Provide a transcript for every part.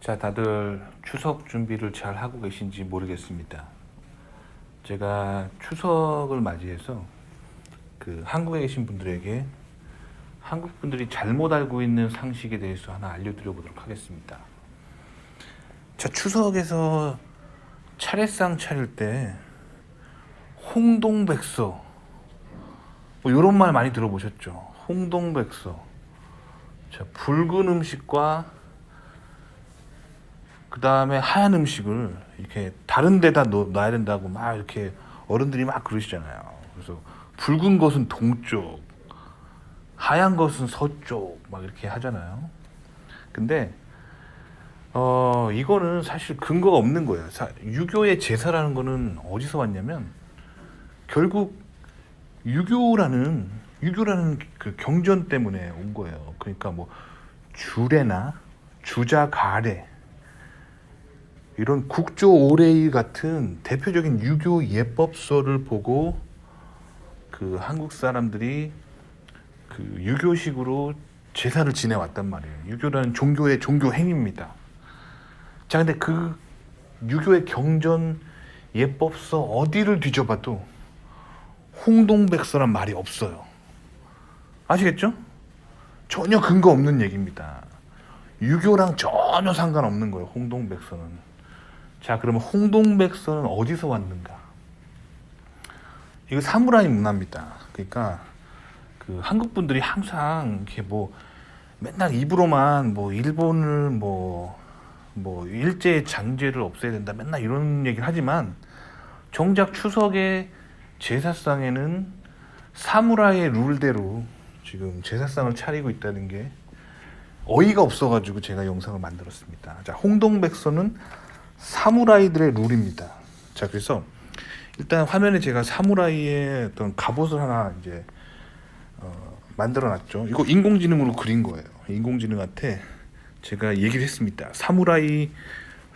자, 다들 추석 준비를 잘 하고 계신지 모르겠습니다. 제가 추석을 맞이해서 그 한국에 계신 분들에게 한국 분들이 잘못 알고 있는 상식에 대해서 하나 알려드려 보도록 하겠습니다. 자, 추석에서 차례상 차릴 때 홍동백서 뭐 이런 말 많이 들어보셨죠? 홍동백서. 자, 붉은 음식과 그 다음에 하얀 음식을 이렇게 다른 데다 넣, 놔야 된다고 막 이렇게 어른들이 막 그러시잖아요. 그래서 붉은 것은 동쪽, 하얀 것은 서쪽 막 이렇게 하잖아요. 근데 어 이거는 사실 근거가 없는 거예요. 사, 유교의 제사라는 거는 어디서 왔냐면 결국 유교라는 유교라는 그 경전 때문에 온 거예요. 그러니까 뭐 주례나 주자 가례 이런 국조 오레일 같은 대표적인 유교 예법서를 보고 그 한국 사람들이 그 유교식으로 제사를 지내왔단 말이에요. 유교라는 종교의 종교 행위입니다. 자, 근데 그 유교의 경전 예법서 어디를 뒤져봐도 홍동백서란 말이 없어요. 아시겠죠? 전혀 근거 없는 얘기입니다. 유교랑 전혀 상관없는 거예요. 홍동백서는. 자, 그러면 홍동백서는 어디서 왔는가? 이거 사무라이 문화입니다. 그러니까 그 한국 분들이 항상 이렇게 뭐 맨날 입으로만 뭐 일본을 뭐뭐 일제 잔재를 없애야 된다 맨날 이런 얘기를 하지만 정작 추석에 제사상에는 사무라이의 룰대로 지금 제사상을 차리고 있다는 게 어이가 없어가지고 제가 영상을 만들었습니다. 자, 홍동백서는 사무라이들의 룰입니다. 자, 그래서 일단 화면에 제가 사무라이의 어떤 갑옷을 하나 이제 어, 만들어 놨죠. 이거 인공지능으로 그린 거예요. 인공지능한테 제가 얘기를 했습니다. 사무라이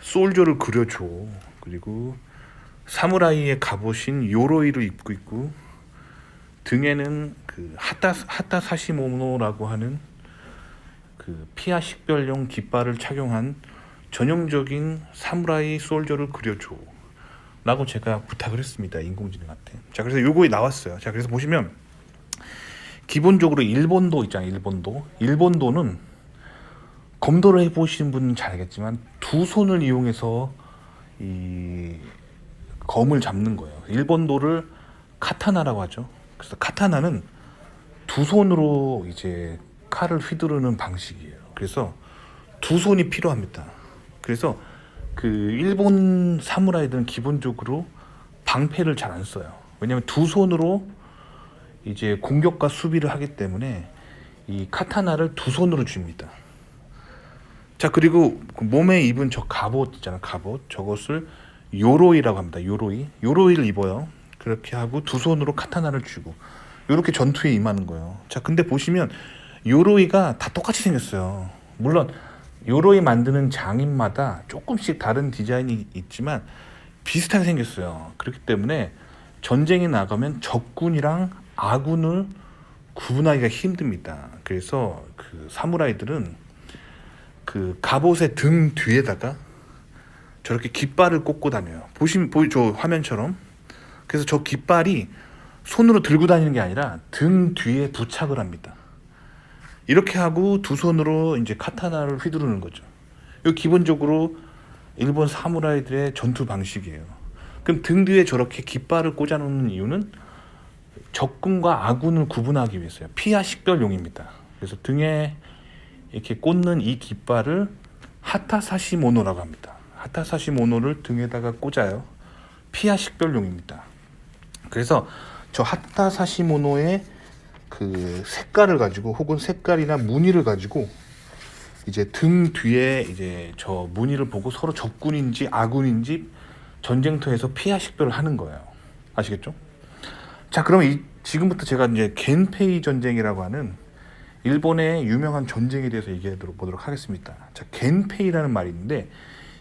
솔저를 그려줘. 그리고 사무라이의 갑옷인 요로이를 입고 있고 등에는 그 하타 하타 사시모노라고 하는 그 피아 식별용 깃발을 착용한 전형적인 사무라이 솔저를 그려줘. 라고 제가 부탁을 했습니다. 인공지능한테. 자, 그래서 요거에 나왔어요. 자, 그래서 보시면 기본적으로 일본도 있잖아요. 일본도. 일본도는 검도를 해보신 분은 잘 알겠지만 두 손을 이용해서 이 검을 잡는 거예요. 일본도를 카타나라고 하죠. 그래서 카타나는 두 손으로 이제 칼을 휘두르는 방식이에요. 그래서 두 손이 필요합니다. 그래서 그 일본 사무라이들은 기본적으로 방패를 잘 안 써요. 왜냐하면 두 손으로 이제 공격과 수비를 하기 때문에 이 카타나를 두 손으로 줍니다. 자 그리고 그 몸에 입은 저 갑옷 있잖아 갑옷 저것을 요로이라고 합니다. 요로이 요로이를 입어요. 그렇게 하고 두 손으로 카타나를 쥐고 이렇게 전투에 임하는 거예요. 자 근데 보시면 요로이가 다 똑같이 생겼어요. 물론 요로이 만드는 장인마다 조금씩 다른 디자인이 있지만 비슷하게 생겼어요. 그렇기 때문에 전쟁에 나가면 적군이랑 아군을 구분하기가 힘듭니다. 그래서 그 사무라이들은 그 갑옷의 등 뒤에다가 저렇게 깃발을 꽂고 다녀요. 보시면 보이죠 화면처럼. 그래서 저 깃발이 손으로 들고 다니는 게 아니라 등 뒤에 부착을 합니다. 이렇게 하고 두 손으로 이제 카타나를 휘두르는 거죠. 이 기본적으로 일본 사무라이들의 전투 방식이에요. 그럼 등 뒤에 저렇게 깃발을 꽂아놓는 이유는 적군과 아군을 구분하기 위해서요. 피하 식별용입니다. 그래서 등에 이렇게 꽂는 이 깃발을 하타사시모노라고 합니다. 하타사시모노를 등에다가 꽂아요. 피하 식별용입니다. 그래서 저 하타사시모노의 그 색깔을 가지고 혹은 색깔이나 무늬를 가지고 이제 등 뒤에 이제 저 무늬를 보고 서로 적군인지 아군인지 전쟁터에서 피하 식별을 하는 거예요. 아시겠죠? 자, 그럼 이 지금부터 제가 이제 겐페이 전쟁이라고 하는 일본의 유명한 전쟁에 대해서 얘기해 보도록 하겠습니다. 자, 겐페이라는 말이 있는데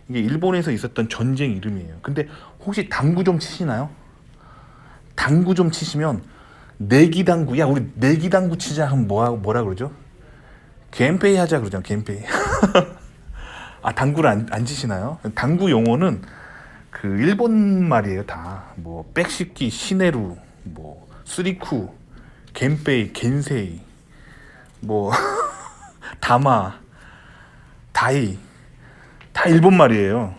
이게 일본에서 있었던 전쟁 이름이에요. 근데 혹시 당구 좀 치시나요? 당구 좀 치시면 내기당구 야 우리 내기당구 치자 하면 뭐 뭐라 그러죠? 겐페이 하자 그러잖아 겐페이 아 당구를 안, 안 치시나요? 당구 용어는 그 일본 말이에요 다. 뭐 백식기, 시네루, 뭐 쓰리쿠, 겐페이, 겐세이, 뭐 다마, 다이 다 일본 말이에요.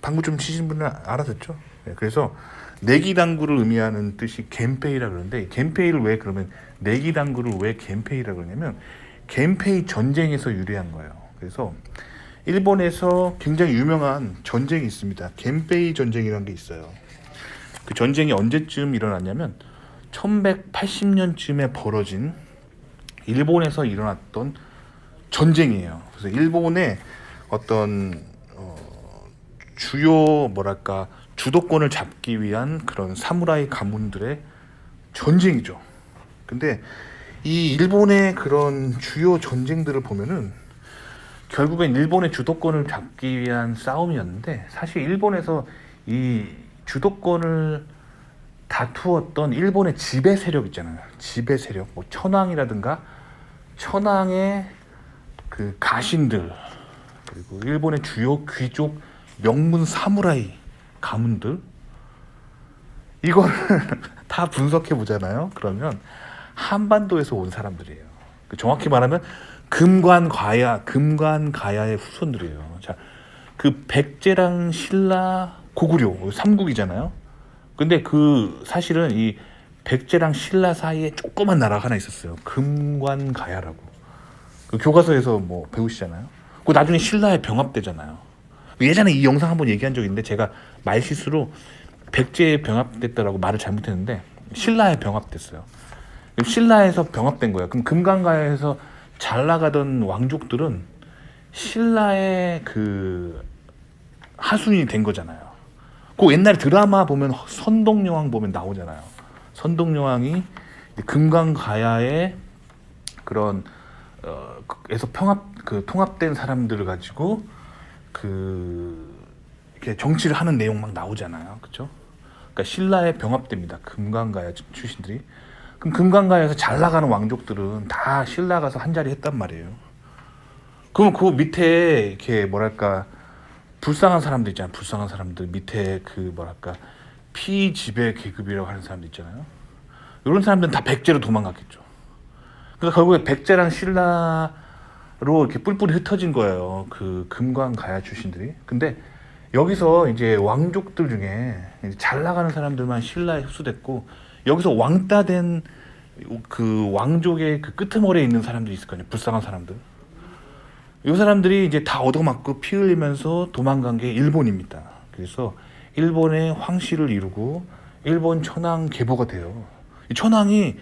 당구 좀 치신 분은 알아듣죠? 네, 그래서 내기 당구를 의미하는 뜻이 겐페이라 그러는데 겐페이를 왜 그러면 내기 당구를 왜 겐페이라 그러냐면 겐페이 전쟁에서 유래한 거예요. 그래서 일본에서 굉장히 유명한 전쟁이 있습니다. 겐페이 전쟁이라는 게 있어요. 그 전쟁이 언제쯤 일어났냐면 1180년쯤에 벌어진 일본에서 일어났던 전쟁이에요. 그래서 일본의 어떤 어, 주요 뭐랄까 주도권을 잡기 위한 그런 사무라이 가문들의 전쟁이죠. 근데 이 일본의 그런 주요 전쟁들을 보면은 결국엔 일본의 주도권을 잡기 위한 싸움이었는데 사실 일본에서 이 주도권을 다투었던 일본의 지배 세력 있잖아요. 지배 세력, 뭐 천황이라든가 천황의 그 가신들 그리고 일본의 주요 귀족 명문 사무라이 가문들 이거를 다 분석해 보잖아요. 그러면 한반도에서 온 사람들이에요. 그 정확히 말하면 금관 가야 금관 가야의 후손들이에요. 자, 그 백제랑 신라 고구려 삼국이잖아요. 근데 그 사실은 이 백제랑 신라 사이에 조그만 나라가 하나 있었어요. 금관 가야라고. 그 교과서에서 뭐 배우시잖아요. 그 나중에 신라에 병합되잖아요. 예전에 이 영상 한번 얘기한 적 있는데 제가 말 실수로 백제에 병합됐다라고 말을 잘못했는데 신라에 병합됐어요. 신라에서 병합된 거예요. 그럼 금강가에서 잘 나가던 왕족들은 신라의 그 하순이 된 거잖아요. 그 옛날 드라마 보면 선동여왕 보면 나오잖아요. 선동여왕이 금강가야의 그런 어, 에서 평합 그 통합된 사람들을 가지고 그 이렇게 정치를 하는 내용 막 나오잖아요. 그렇죠? 그러니까 신라에 병합됩니다. 금강가야 출신들이. 그럼 금강가에서 잘 나가는 왕족들은 다 신라 가서 한 자리 했단 말이에요. 그럼 그 밑에 이렇게 뭐랄까 불쌍한 사람들 있잖아요. 불쌍한 사람들 밑에 그 뭐랄까 피지배 계급이라고 하는 사람들 있잖아요. 이런 사람들은 다 백제로 도망갔겠죠. 그래서 결국에 백제랑 신라 로 이렇게 뿔뿔이 흩어진 거예요. 그 금관 가야 출신들이. 근데 여기서 이제 왕족들 중에 잘 나가는 사람들만 신라에 흡수됐고 여기서 왕따 된그 왕족의 그 끄트머리에 있는 사람들이 있을 거 아니에요. 불쌍한 사람들. 이 사람들이 이제 다 얻어맞고 피 흘리면서 도망간 게 일본입니다. 그래서 일본의 황실을 이루고 일본 천황 계보가 돼요. 이 천황이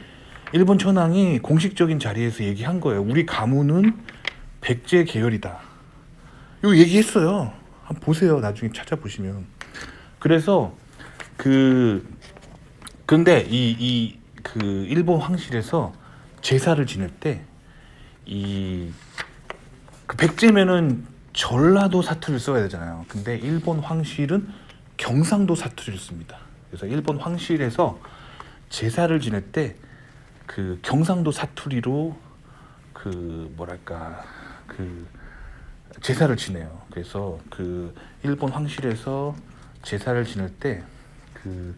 일본 천황이 공식적인 자리에서 얘기한 거예요. 우리 가문은 백제 계열이다. 이거 얘기했어요. 한번 보세요. 나중에 찾아보시면. 그래서 그 근데 이 이 그 일본 황실에서 제사를 지낼 때 이 그 백제면은 전라도 사투리를 써야 되잖아요. 근데 일본 황실은 경상도 사투리를 씁니다. 그래서 일본 황실에서 제사를 지낼 때 그 경상도 사투리로 그 뭐랄까 그 제사를 지내요. 그래서 그 일본 황실에서 제사를 지낼 때 그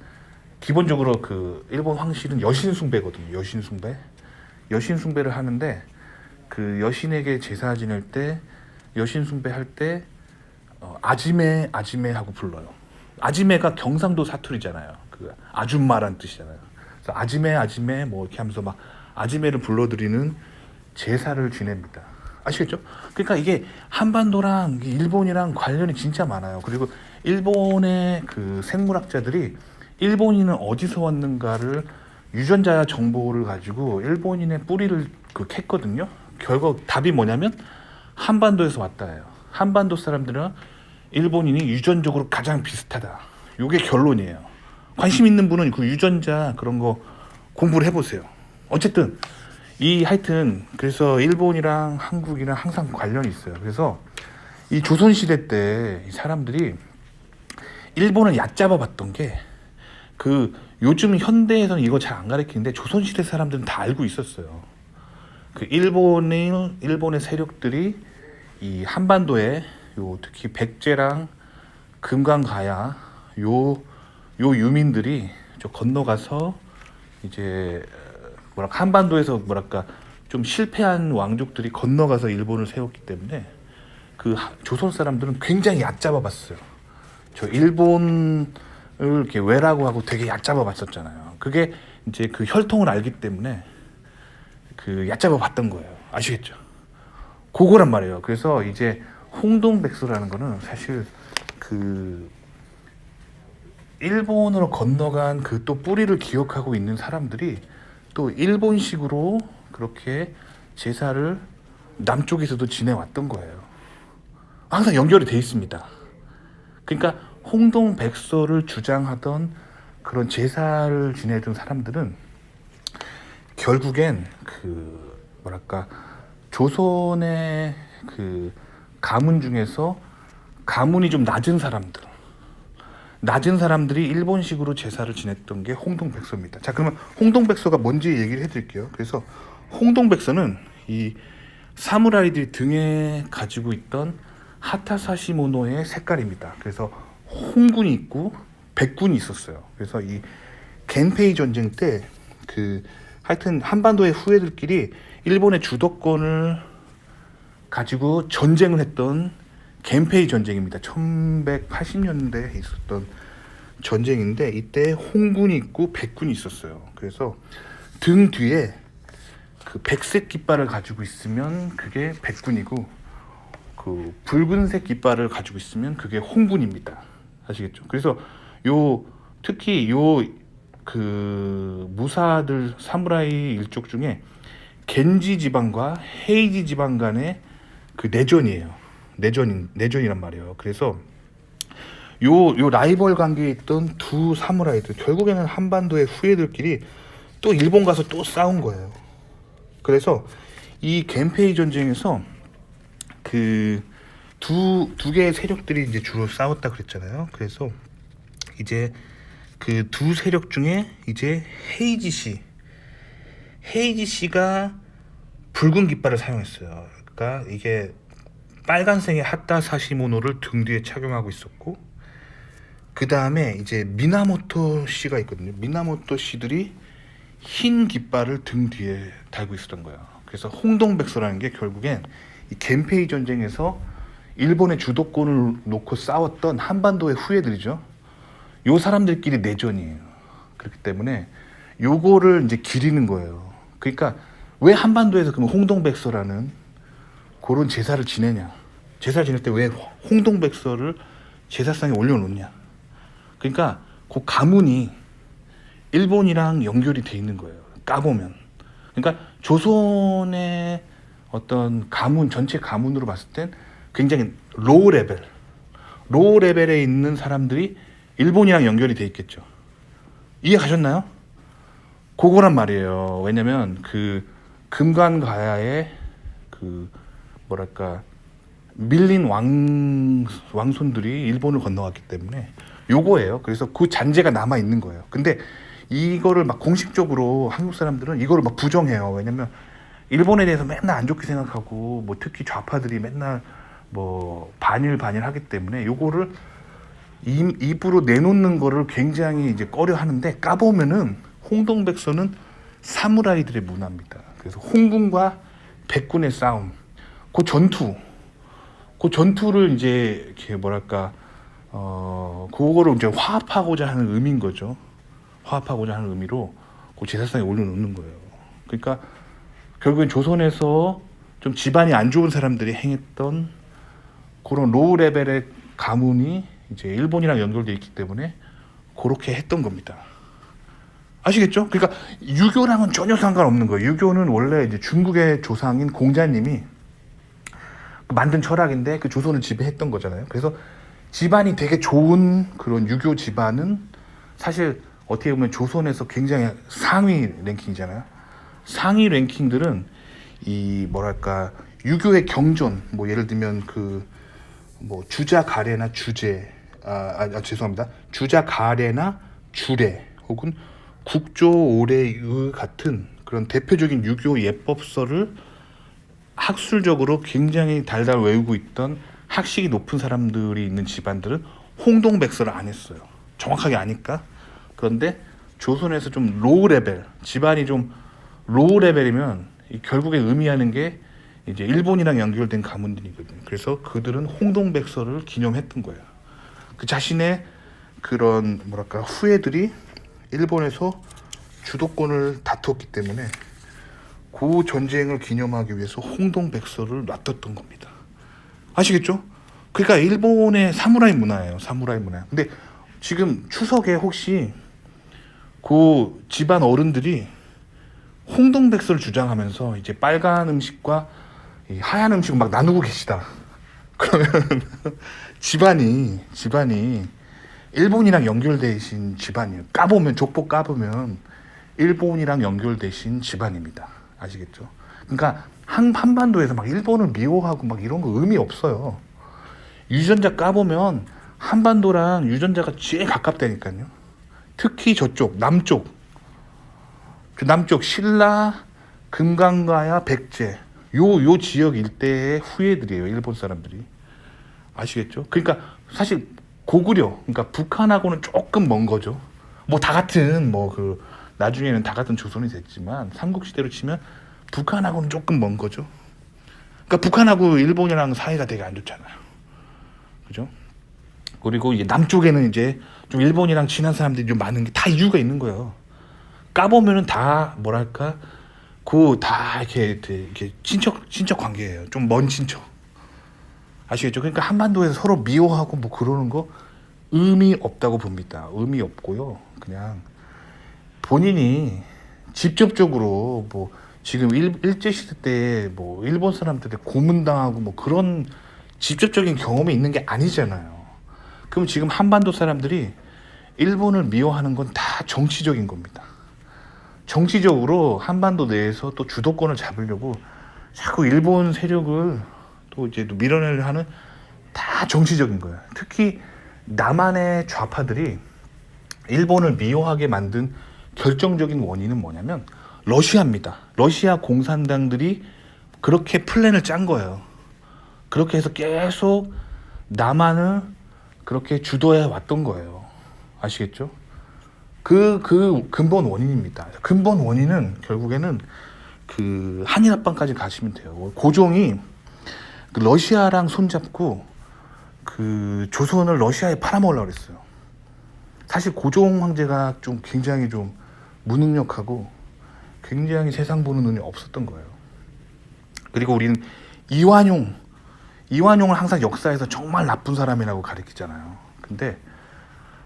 기본적으로 그 일본 황실은 여신 숭배거든요. 여신 숭배. 여신 숭배를 하는데 그 여신에게 제사 지낼 때 여신 숭배할 때 어, 아지매 아지매 하고 불러요. 아지매가 경상도 사투리잖아요. 그 아줌마란 뜻이잖아요. 그래서 아지매 아지매 뭐 이렇게 하면서 막 아지매를 불러드리는 제사를 지냅니다. 아시겠죠? 그러니까 이게 한반도랑 일본이랑 관련이 진짜 많아요. 그리고 일본의 그 생물학자들이 일본인은 어디서 왔는가를 유전자 정보를 가지고 일본인의 뿌리를 그 캤거든요. 결국 답이 뭐냐면 한반도에서 왔다예요. 한반도 사람들은 일본인이 유전적으로 가장 비슷하다. 이게 결론이에요. 관심 있는 분은 그 유전자 그런 거 공부를 해보세요. 어쨌든 이 하여튼 그래서 일본이랑 한국이랑 항상 관련이 있어요. 그래서 이 조선 시대 때이 사람들이 일본을 얕잡아 봤던 게 그 요즘 현대에서는 이거 잘 안 가르치는데 조선 시대 사람들은 다 알고 있었어요. 그 일본의 일본의 세력들이 이 한반도에 요 특히 백제랑 금강가야 요, 요 유민들이 저 건너가서 이제 뭐랄까 한반도에서 뭐랄까 좀 실패한 왕족들이 건너가서 일본을 세웠기 때문에 그 하- 조선 사람들은 굉장히 얕잡아 봤어요. 저 일본을 이렇게 왜라고 하고 되게 얕잡아 봤었잖아요. 그게 이제 그 혈통을 알기 때문에 그 얕잡아 봤던 거예요. 아시겠죠? 그거란 말이에요. 그래서 이제 홍동백서라는 거는 사실 그 일본으로 건너간 그 또 뿌리를 기억하고 있는 사람들이 또 일본식으로 그렇게 제사를 남쪽에서도 지내왔던 거예요. 항상 연결이 돼 있습니다. 그러니까 홍동 백서를 주장하던 그런 제사를 지내던 사람들은 결국엔 그 뭐랄까 조선의 그 가문 중에서 가문이 좀 낮은 사람들 낮은 사람들이 일본식으로 제사를 지냈던 게 홍동백서입니다. 자 그러면 홍동백서가 뭔지 얘기를 해드릴게요. 그래서 홍동백서는 이 사무라이들이 등에 가지고 있던 하타사시모노의 색깔입니다. 그래서 홍군이 있고 백군이 있었어요. 그래서 이 겐페이 전쟁 때 그 하여튼 한반도의 후예들끼리 일본의 주도권을 가지고 전쟁을 했던 겐페이 전쟁입니다. 1180년대에 있었던 전쟁인데 이때 홍군이 있고 백군이 있었어요. 그래서 등 뒤에 그 백색 깃발을 가지고 있으면 그게 백군이고 그 붉은색 깃발을 가지고 있으면 그게 홍군입니다. 아시겠죠? 그래서 요 특히 요 그 무사들 사무라이 일족 중에 겐지 지방과 헤이지 지방 간의 그 내전이에요. 내전인 내전이란 말이에요. 그래서 요 요 라이벌 관계에 있던 두 사무라이들 결국에는 한반도의 후예들끼리 또 일본 가서 또 싸운 거예요. 그래서 이 겐페이 전쟁에서 그 두 두 개의 세력들이 이제 주로 싸웠다 그랬잖아요. 그래서 이제 그 두 세력 중에 이제 헤이지 씨 헤이지 씨가 붉은 깃발을 사용했어요. 그러니까 이게 빨간색의 핫다 사시모노를 등 뒤에 착용하고 있었고 그 다음에 이제 미나모토 씨가 있거든요. 미나모토 씨들이 흰 깃발을 등 뒤에 달고 있었던 거예요. 그래서 홍동백서라는 게 결국엔 이 겐페이 전쟁에서 일본의 주도권을 놓고 싸웠던 한반도의 후예들이죠. 요 사람들끼리 내전이에요. 그렇기 때문에 요거를 이제 기리는 거예요. 그러니까 왜 한반도에서 그럼 홍동백서라는 그런 제사를 지내냐? 제사 지낼 때 왜 홍동백서를 제사상에 올려놓냐? 그러니까 그 가문이 일본이랑 연결이 돼 있는 거예요. 까보면. 그러니까 조선의 어떤 가문 전체 가문으로 봤을 땐 굉장히 로우 레벨, 로우 레벨에 있는 사람들이 일본이랑 연결이 돼 있겠죠. 이해 가셨나요? 그거란 말이에요. 왜냐면 그 금관가야의 그 뭐랄까 밀린 왕 왕손들이 일본을 건너갔기 때문에 요거예요. 그래서 그 잔재가 남아 있는 거예요. 근데 이거를 막 공식적으로 한국 사람들은 이거를 막 부정해요. 왜냐면 일본에 대해서 맨날 안 좋게 생각하고 뭐 특히 좌파들이 맨날 뭐 반일 반일 하기 때문에 요거를 입, 입으로 내놓는 거를 굉장히 이제 꺼려 하는데 까보면은 홍동백서는 사무라이들의 문화입니다. 그래서 홍군과 백군의 싸움, 그 전투, 그 전투를 이제 이렇게 뭐랄까 어 그거를 이제 화합하고자 하는 의미인 거죠. 화합하고자 하는 의미로 그 제사상에 올려놓는 거예요. 그러니까 결국엔 조선에서 좀 집안이 안 좋은 사람들이 행했던 그런 로우 레벨의 가문이 이제 일본이랑 연결돼 있기 때문에 그렇게 했던 겁니다. 아시겠죠? 그러니까 유교랑은 전혀 상관없는 거예요. 유교는 원래 이제 중국의 조상인 공자님이 만든 철학인데 그 조선을 지배했던 거잖아요. 그래서 집안이 되게 좋은 그런 유교 집안은 사실 어떻게 보면 조선에서 굉장히 상위 랭킹이잖아요. 상위 랭킹들은 이 뭐랄까 유교의 경전 뭐 예를 들면 그 뭐 주자 가래나 주제 아, 아, 아, 죄송합니다 주자 가래나 주례 혹은 국조 오례의 같은 그런 대표적인 유교 예법서를 학술적으로 굉장히 달달 외우고 있던 학식이 높은 사람들이 있는 집안들은 홍동백서를 안 했어요. 정확하게 아니까. 그런데 조선에서 좀 로우 레벨, 집안이 좀 로우 레벨이면 이 결국에 의미하는 게 이제 일본이랑 연결된 가문들이거든요. 그래서 그들은 홍동백서를 기념했던 거예요. 그 자신의 그런 뭐랄까 후예들이 일본에서 주도권을 다투었기 때문에 그 전쟁을 기념하기 위해서 홍동백서를 놔뒀던 겁니다. 아시겠죠? 그러니까 일본의 사무라이 문화예요. 사무라이 문화. 근데 지금 추석에 혹시 그 집안 어른들이 홍동백서를 주장하면서 이제 빨간 음식과 이 하얀 음식을 막 나누고 계시다. 그러면 집안이 집안이 일본이랑 연결되신 집안이에요. 까보면 족보 까보면 일본이랑 연결되신 집안입니다. 아시겠죠? 그러니까 한 한반도에서 막 일본을 미워하고 막 이런 거 의미 없어요. 유전자 까보면 한반도랑 유전자가 제일 가깝다니까요. 특히 저쪽 남쪽 그 남쪽 신라, 금강가야, 백제 요 요 지역 일대의 후예들이에요. 일본 사람들이 아시겠죠? 그러니까 사실 고구려 그러니까 북한하고는 조금 먼 거죠. 뭐 다 같은 뭐그 나중에는 다 같은 조선이 됐지만 삼국 시대로 치면 북한하고는 조금 먼 거죠. 그러니까 북한하고 일본이랑 사이가 되게 안 좋잖아요. 그죠? 그리고 이제 남쪽에는 이제 좀 일본이랑 친한 사람들이 좀 많은 게 다 이유가 있는 거예요. 까보면은 다 뭐랄까 그 다 이렇게, 이렇게 친척 친척 관계예요. 좀 먼 친척. 아시겠죠? 그러니까 한반도에서 서로 미워하고 뭐 그러는 거 의미 없다고 봅니다. 의미 없고요. 그냥 본인이 직접적으로 뭐 지금 일, 일제 시대 때 뭐 일본 사람들한테 고문당하고 뭐 그런 직접적인 경험이 있는 게 아니잖아요. 그럼 지금 한반도 사람들이 일본을 미워하는 건 다 정치적인 겁니다. 정치적으로 한반도 내에서 또 주도권을 잡으려고 자꾸 일본 세력을 또 이제 또 밀어내려 하는 다 정치적인 거예요. 특히 남한의 좌파들이 일본을 미워하게 만든 결정적인 원인은 뭐냐면 러시아입니다. 러시아 공산당들이 그렇게 플랜을 짠 거예요. 그렇게 해서 계속 남한을 그렇게 주도해 왔던 거예요. 아시겠죠? 그, 그 근본 원인입니다. 근본 원인은 결국에는 그 한일 합방까지 가시면 돼요. 고종이 그 러시아랑 손잡고 그 조선을 러시아에 팔아먹으려고 그랬어요. 사실 고종 황제가 좀 굉장히 좀 무능력하고 굉장히 세상 보는 눈이 없었던 거예요. 그리고 우리는 이완용, 이완용을 항상 역사에서 정말 나쁜 사람이라고 가리키잖아요. 근데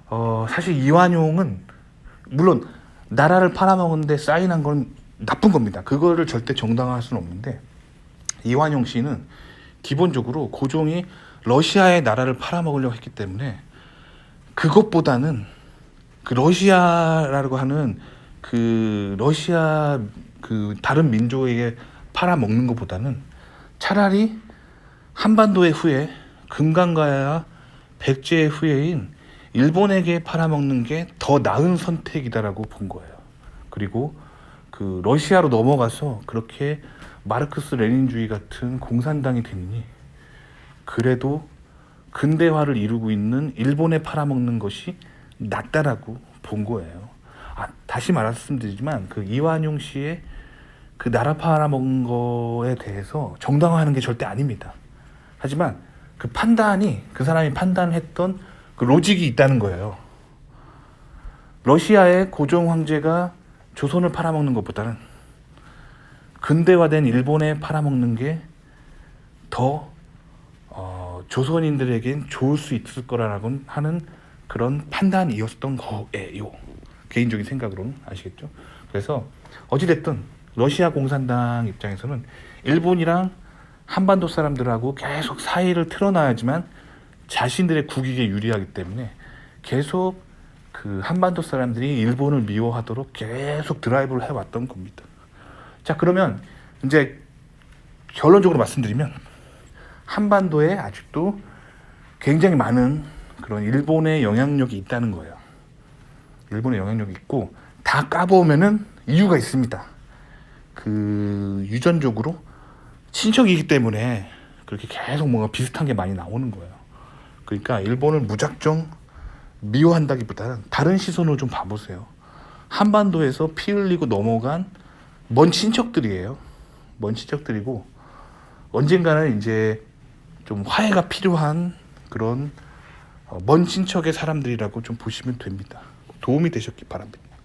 어, 사실 이완용은 물론 나라를 팔아먹었는데 사인한 건 나쁜 겁니다. 그거를 절대 정당화할 수는 없는데 이완용 씨는 기본적으로 고종이 러시아의 나라를 팔아먹으려고 했기 때문에 그것보다는 그 러시아라고 하는 그 러시아 그 다른 민족에게 팔아먹는 것보다는 차라리 한반도의 후예 금강가야 백제의 후예인 일본에게 팔아먹는 게 더 나은 선택이다라고 본 거예요. 그리고 그 러시아로 넘어가서 그렇게 마르크스 레닌주의 같은 공산당이 되느니 그래도 근대화를 이루고 있는 일본에 팔아먹는 것이 낫다라고 본 거예요. 아, 다시 말씀드리지만 그 이완용 씨의 그 나라 팔아먹은 거에 대해서 정당화하는 게 절대 아닙니다. 하지만 그 판단이 그 사람이 판단했던 그 로직이 있다는 거예요. 러시아의 고종 황제가 조선을 팔아먹는 것보다는 근대화된 일본에 팔아먹는 게더 어, 조선인들에겐 좋을 수 있을 거라고 하는 그런 판단이었던 거예요. 개인적인 생각으로는 아시겠죠? 그래서 어찌됐든 러시아 공산당 입장에서는 일본이랑 한반도 사람들하고 계속 사이를 틀어놔야지만 자신들의 국익에 유리하기 때문에 계속 그 한반도 사람들이 일본을 미워하도록 계속 드라이브를 해왔던 겁니다. 자 그러면 이제 결론적으로 말씀드리면 한반도에 아직도 굉장히 많은 그런 일본의 영향력이 있다는 거예요. 일본의 영향력이 있고 다 까보면은 이유가 있습니다. 그 유전적으로 친척이기 때문에 그렇게 계속 뭔가 비슷한 게 많이 나오는 거예요. 그러니까 일본을 무작정 미워한다기보다는 다른 시선으로 좀 봐보세요. 한반도에서 피 흘리고 넘어간 먼 친척들이에요. 먼 친척들이고 언젠가는 이제 좀 화해가 필요한 그런 어, 먼 친척의 사람들이라고 좀 보시면 됩니다. 도움이 되셨기 바랍니다.